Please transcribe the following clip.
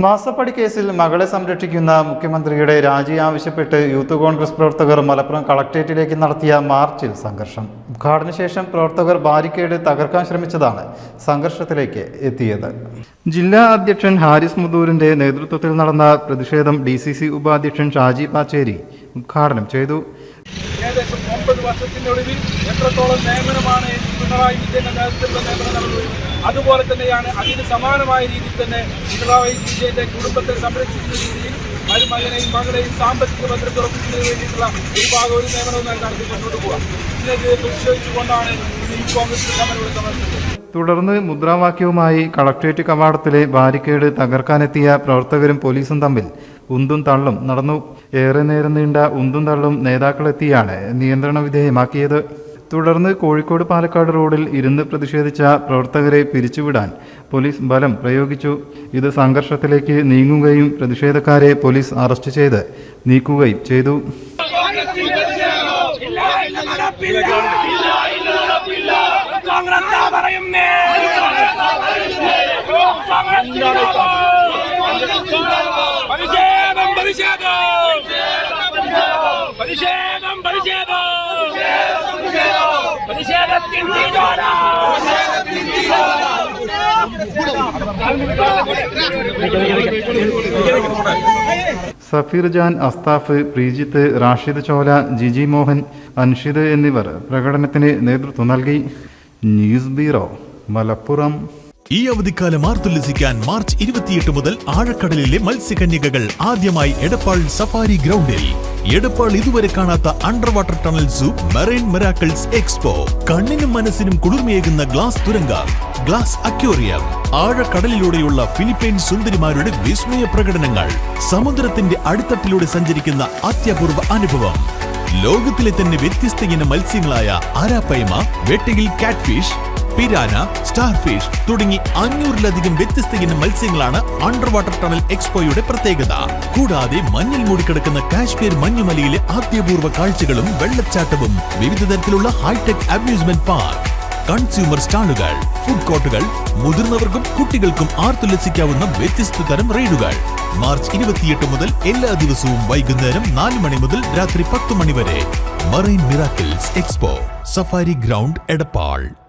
മാസപ്പടി കേസിൽ മകളെ സംരക്ഷിക്കുന്ന മുഖ്യമന്ത്രിയുടെ രാജി ആവശ്യപ്പെട്ട് യൂത്ത് കോൺഗ്രസ് പ്രവർത്തകർ മലപ്പുറം കളക്ട്രേറ്റിലേക്ക് നടത്തിയ മാർച്ചിൽ സംഘർഷം. ഉദ്ഘാടന ശേഷം പ്രവർത്തകർ ബാരിക്കേഡ് തകർക്കാൻ ശ്രമിച്ചതാണ് സംഘർഷത്തിലേക്ക് എത്തിയത്. ജില്ലാ അധ്യക്ഷൻ ഹാരിസ് മുദൂരിന്റെ നേതൃത്വത്തിൽ നടന്ന പ്രതിഷേധം ഡി ഉപാധ്യക്ഷൻ ഷാജി പാച്ചേരി ഉദ്ഘാടനം ചെയ്തു. ഒമ്പത് ഒടുവിൽ എത്രത്തോളം നിയമനമാണ് പിണറായി വിജയന്റെ നേതൃത്വത്തിലുള്ള നിയമനം നടന്നത്? അതുപോലെ തന്നെയാണ് അതിന് സമാനമായ രീതിയിൽ തന്നെ പിണറായി വിജയന്റെ കുടുംബത്തെ സംരക്ഷിക്കുന്ന രീതിയിൽ മരുമകനെയും മകളെയും സാമ്പത്തിക ഭദ്രത ഉറപ്പിക്കുന്നതിന് വേണ്ടിയിട്ടുള്ള ഒരു ഭാഗം ഒരു നിയമനവും നടത്തി മുന്നോട്ട് പോകാം ഇതിനെതിരെ പ്രതിഷേധിച്ചുകൊണ്ടാണ് ഈ കോൺഗ്രസ് സമരം സമർപ്പിച്ചത് തുടർന്ന് മുദ്രാവാക്യവുമായി കളക്ട്രേറ്റ് കവാടത്തിലെ ബാരിക്കേഡ് തകർക്കാനെത്തിയ പ്രവർത്തകരും പോലീസും തമ്മിൽ ഉന്തും തള്ളും നടന്നു. ഏറെ നേരം നീണ്ട ഉന്തും തള്ളും നേതാക്കളെത്തിയാണ് നിയന്ത്രണ വിധേയമാക്കിയത്. തുടർന്ന് കോഴിക്കോട് പാലക്കാട് റോഡിൽ ഇരുന്ന് പ്രതിഷേധിച്ച പ്രവർത്തകരെ പിരിച്ചുവിടാൻ പോലീസ് ബലം പ്രയോഗിച്ചു. ഇത് സംഘർഷത്തിലേക്ക് നീങ്ങുകയും പ്രതിഷേധക്കാരെ പോലീസ് അറസ്റ്റ് ചെയ്ത് നീക്കുകയും ചെയ്തു. കോൺഗ്രസ് പ്രതിഷേധം. പ്രതിഷേധം പ്രതിഷേധം. സഫീർ ജാൻ അസ്താഫ് പ്രീജിത്ത് റാഷിദ് ചോല ജിജി മോഹൻ അൻഷിദ് എന്നിവർ പ്രകടനത്തിന് നേതൃത്വം നൽകി. News bureau Malappuram. ഈ അവധിക്കാലം ആർത്തുല്ലസിക്കാൻ മാർച്ച് ഇരുപത്തിയെട്ട് മുതൽ ആഴക്കടലിലെ മത്സ്യകന്യകകൾ ആദ്യമായി എടപ്പാൾ സഫാരി ഗ്രൗണ്ടിൽ. എടപ്പാൾ ഇതുവരെ കാണാത്ത under water tunnel zoo marine miracles expo. കണ്ണിനും മനസ്സിനും കുളിർമയേകുന്ന ഗ്ലാസ് തുരങ്കം ഗ്ലാസ് അക്വേറിയം. ആഴക്കടലിലൂടെയുള്ള ഫിലിപ്പൈൻ സുന്ദരിമാരുടെ വിസ്മയ പ്രകടനങ്ങൾ സമുദ്രത്തിന്റെ അടിത്തട്ടിലൂടെ സഞ്ചരിക്കുന്ന അത്യപൂർവ അനുഭവം. ലോകത്തിലെ തന്നെ വ്യത്യസ്ത ഇനം മത്സ്യങ്ങളായ ആരാപ്പയമ വെട്ടയിൽ കാറ്റ്ഫിഷ് പിരാന സ്റ്റാർഫിഷ് തുടങ്ങി അഞ്ഞൂറിലധികം വ്യത്യസ്ത ഇനം മത്സ്യങ്ങളാണ് അണ്ടർ വാട്ടർ ടണൽ എക്സ്പോയുടെ പ്രത്യേകത. കൂടാതെ മഞ്ഞിൽ മൂടിക്കിടക്കുന്ന കാശ്മീർ മഞ്ഞുമലയിലെ ആദ്യപൂർവ കാഴ്ചകളും വെള്ളച്ചാട്ടവും വിവിധ തരത്തിലുള്ള hi tech amusement park consumer സ്റ്റാളുകൾ food കോർട്ടുകൾ മുതിർന്നവർക്കും കുട്ടികൾക്കും ആർത്തുലസിക്കാവുന്ന വ്യത്യസ്ത തരം റൈഡുകൾ. മാർച്ച് ഇരുപത്തിയെട്ട് മുതൽ എല്ലാ ദിവസവും വൈകുന്നേരം നാല് മണി മുതൽ രാത്രി പത്ത് മണി വരെ. Marine miracles expo safari ground Edappal.